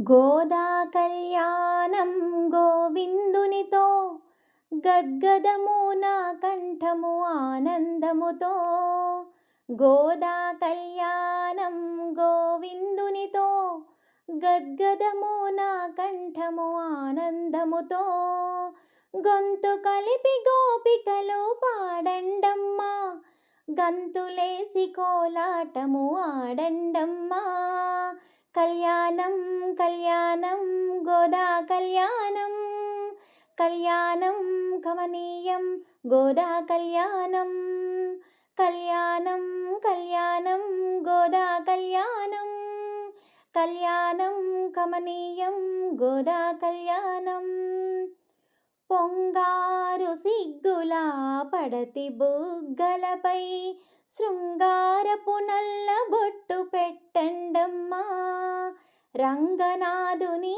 గోదా కళ్యాణం గోవిందునితో గద్గదము నా కంఠము ఆనందముతో. గోదా కళ్యాణం గోవిందునితో గద్గదము నా కంఠము ఆనందముతో. గొంతు కలిపి గోపికలు పాడండమ్మా గంతులేసి కోలాటము ఆడండమ్మా. కళ్యాణం కళ్యాణం గోదా కళ్యాణం. కళ్యాణం కమనీయం గోదా కళ్యాణం. కళ్యాణం కళ్యాణం గోదా కళ్యాణం. కళ్యాణం కమనీయం గోదా కళ్యాణం. పొంగారు సిగ్గులా పడతి బుగ్గలపై శృంగార రంగనాథుని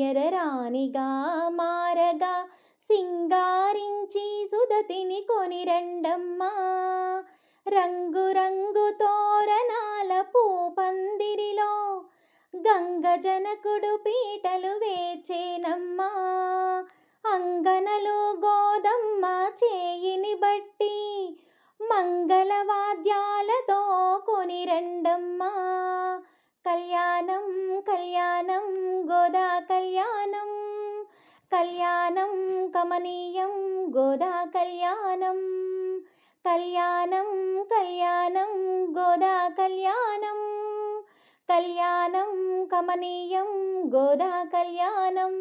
ఎదరానిగా మారగా సింగారించి సుదతిని కొనిరండమ్మా. రంగురంగు రంగు తోరణాల పూపందిరిలో గంగ జనకుడు పీటలు వేచేనమ్మా. అంగనలు గోదమ్మ చేయిని బట్టి మంగళవాద్యాలతో కొనిరండమ్మా. కళ్యాణం కళ్యాణం గోదా కళ్యాణం. కళ్యాణం కమనీయం గోదా కళ్యాణం. కళ్యాణం కళ్యాణం గోదా కళ్యాణం. కళ్యాణం కమనీయం గోదా కళ్యాణం.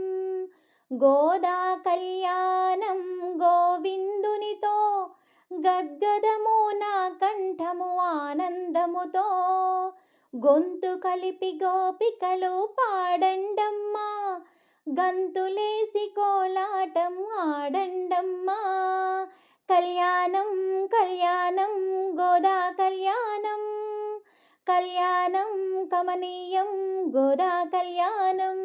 గోదా కళ్యాణం గోవిందునితో గద్గదము నా కంఠము ఆనందముతో. గొంతు కలిపి గోపికలు పాడండమ్మా. గంతులేసి కోలాటం ఆడండమ్మా. కళ్యాణం కళ్యాణం గోదా కళ్యాణం. కళ్యాణం కమనీయం గోదా కళ్యాణం.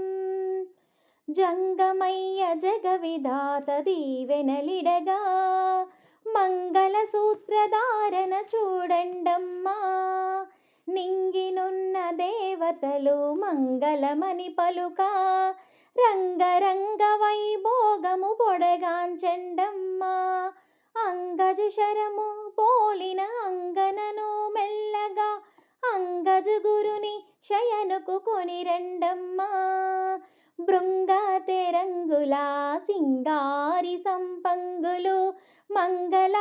జంగమయ్య జగవిధాత దీవెనలిడగా. మంగళ సూత్రధారణ చూడండమ్మా. నింగినున్న దేవతలు మంగళమని పలుక. రంగరంగ వైభోగము పొడగాంచండమ్మా అంగజు శరము పోలిన అంగనను మెల్లగా అంగజు గురుని శయనుకు కొనిరండమ్మా బృంగ తెరంగులా సింగారి సంపంగులు మంగళాహారతులెత్తి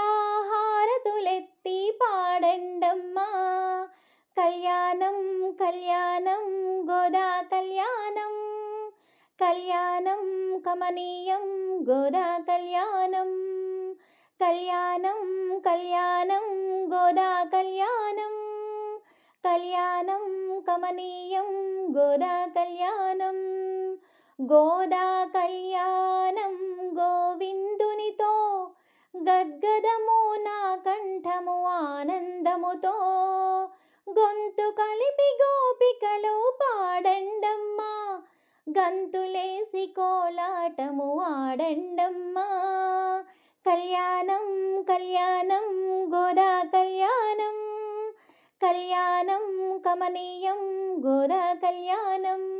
పాడండమ్మా. కళ్యాణం కళ్యాణం గోదా కళ్యాణం. కళ్యాణం కమనీయం గోదా కళ్యాణం. కళ్యాణం కళ్యాణం గోదా కళ్యాణం. కళ్యాణం కమనీయం గోదా కళ్యాణం. గోదా కళ్యాణం గోవిందునితో గద్గదము నా కంఠము ఆనందముతో. గొంతు కలిపి గోపికలు పాడండమ్మా. గంతులేసి కోలాటము ఆడండమ్మా. కళ్యాణం కళ్యాణం గోదా కళ్యాణం. కళ్యాణం కమనీయం గోదా కళ్యాణం.